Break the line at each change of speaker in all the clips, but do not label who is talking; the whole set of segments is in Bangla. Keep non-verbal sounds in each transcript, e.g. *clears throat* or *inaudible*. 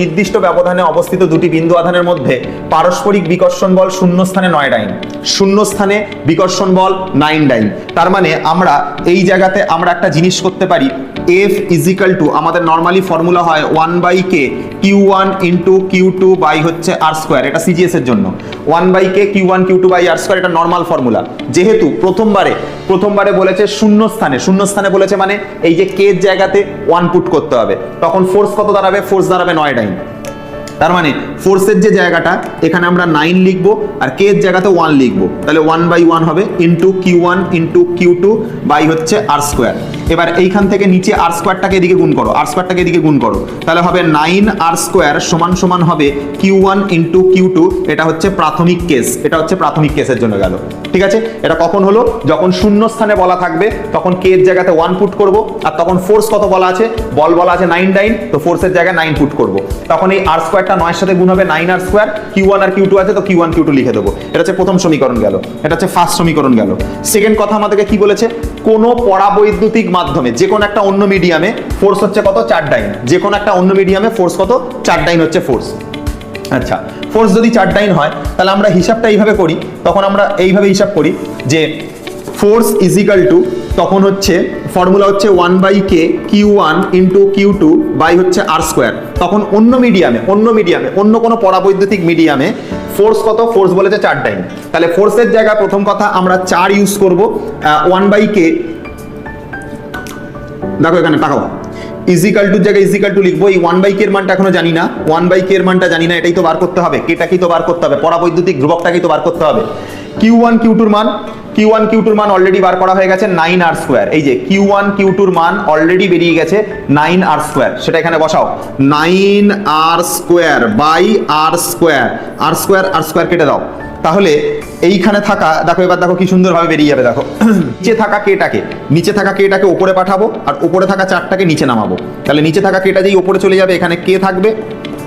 নির্দিষ্ট ব্যবধানে অবস্থিত দুটি বিন্দু আধানের মধ্যে পারস্পরিক বিকর্ষণ বল শূন্য স্থানে নয় ডাইন। শূন্য স্থানে বিকর্ষণ বল নাইন ডাইন। তার মানে আমরা এই জায়গাতে আমরা একটা জিনিস করতে পারি এফ ইজিক্যাল টু আমাদের নর্মালি ফর্মুলা হয় one by K Q one into Q two by হচ্ছে আর স্কোয়ার এটা সিজিএস এর জন্য। One by K Q one Q two by R square এটা নর্মাল ফর্মুলা যেহেতু প্রথমবারে প্রথমবারে বলেছে শূন্য স্থানে শূন্য স্থানে বলেছে মানে এই যে কে জায়গাতে ওয়ান পুট করতে হবে। তখন ফোর্স কত দাঁড়াবে? ফোর্স দাঁড়াবে নয় ডাইন তার মানে ফোর্সের যে জায়গাটা, এখানে আমরা নাইন লিখব আর কে এর জায়গাতে ওয়ান লিখব। তাহলে ওয়ান বাই ওয়ান হবে into Q one into Q two by হচ্ছে আর স্কোয়ার এবার এইখান থেকে নিচে আর স্কোয়ারটাকে এদিকে গুণ করো আর স্কোয়ারটাকে এদিকে গুণ করো। তাহলে হবে নাইন আর স্কোয়ার সমান সমান হবে Q one into Q two এটা হচ্ছে প্রাথমিক কেস এটা হচ্ছে প্রাথমিক কেসের জন্য গেল। ঠিক আছে? এটা কখন হলো? যখন শূন্য স্থানে বলা থাকবে, তখন কে এর জায়গাতে ওয়ান পুট করব, আর তখন ফোর্স কত বলা আছে? বল বলা আছে নাইন নাইন তো ফোর্সের জায়গায় নাইন পুট করব। তখন এই আর স্কোয়ারটা নয়ের সাথে গুণ হবে nine R square Q one আর কিউ টু আছে, তো কিউ ওয়ান কিউ টু লিখে দেবো। এটা হচ্ছে প্রথম সমীকরণ গেল, এটা হচ্ছে ফার্স্ট সমীকরণ গেল। সেকেন্ড কথা আমাদেরকে কি বলেছে? কোনো পরাবৈদ্যুতিক মাধ্যমে, যে কোনো একটা অন্য মিডিয়ামে ফোর্স হচ্ছে কত? চার ডাইন। যে কোনো একটা অন্য মিডিয়ামে ফোর্স কত? চার ডাইন হচ্ছে ফোর্স আচ্ছা ফোর্স যদি চার ডাইন হয়, তাহলে আমরা হিসাবটা এইভাবে করি। তখন আমরা এইভাবে হিসাব করি যে ফোর্স ইজিক্যাল টু তখন হচ্ছে ফর্মুলা হচ্ছে one by K Q one into Q two by হচ্ছে আর স্কোয়ার তখন অন্য মিডিয়ামে অন্য মিডিয়ামে অন্য কোনো পরাবৈদ্যুতিক মিডিয়ামে ফোর্স কত? ফোর্স বলেছে চার টাইম তাহলে ফোর্সের জায়গায় প্রথম কথা আমরা চার ইউজ করব। ওয়ান বাই কে দেখো এখানে, তাকাও। ইজিক্যাল টুর জায়গায় ইজিক্যাল টু লিখব। এই ওয়ান বাই এর মানটা এখনও জানি না। ওয়ান বাই কের মানটা জানি না, এটাই তো বার করতে হবে। কেটাকেই তো বার করতে হবে। পরাবৈদ্যুতিক ধ্রুবকটাকেই তো বার করতে হবে। কিউ ওয়ান কিউ টুর মান কিউ ওয়ান কিউ টুর মান অলরেডি বার করা হয়ে গেছে নাইন আর স্কোয়ার এই যে কিউ ওয়ান কিউ টুর মান অলরেডি বেরিয়ে গেছে নাইন আর স্কোয়ার সেটা এখানে বসাও। Nine R square by R square R square R square কেটে দাও। তাহলে এইখানে থাকা, দেখো এবার দেখো কি সুন্দরভাবে বেরিয়ে যাবে, দেখো। *clears throat* নিচে থাকা কেটাকে, নিচে থাকা কেটাকে উপরে পাঠাবো, আর উপরে থাকা চারটাকে নিচে নামাবো। তাহলে নিচে থাকা কেটা যেই উপরে চলে যাবে, এখানে কে থাকবে?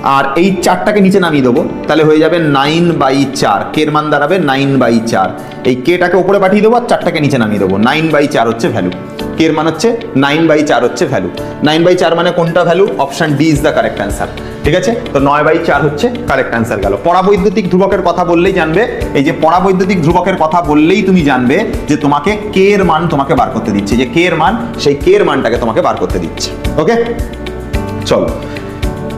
আর এই চারটাকে নিচে নামিয়ে দেবো। তাহলে হয়ে যাবে নাইন বাই চার। কের মান দাঁড়াবে নাইন বাই চার। এই কেটাকে উপরে পাঠিয়ে দেবো আর চারটাকে নিচে নামিয়ে দেবো। নাইন বাই চার হচ্ছে ভ্যালু কের মান হচ্ছে নাইন বাই চার হচ্ছে ভ্যালু নাইন বাই চার মানে কোনটা value option D is the correct answer ঠিক আছে? তো নয় বাই চার হচ্ছে কারেক্ট অ্যান্সার গেল। পরাবৈদ্যুতিক ধ্রুবকের কথা বললেই জানবে। এই যে পরাবৈদ্যুতিক ধ্রুবকের কথা বললেই তুমি জানবে যে তোমাকে কে এর মান তোমাকে বার করতে দিচ্ছে। যে কে এর মান, সেই কে এর মানটাকে তোমাকে বার করতে দিচ্ছে। ওকে চলো।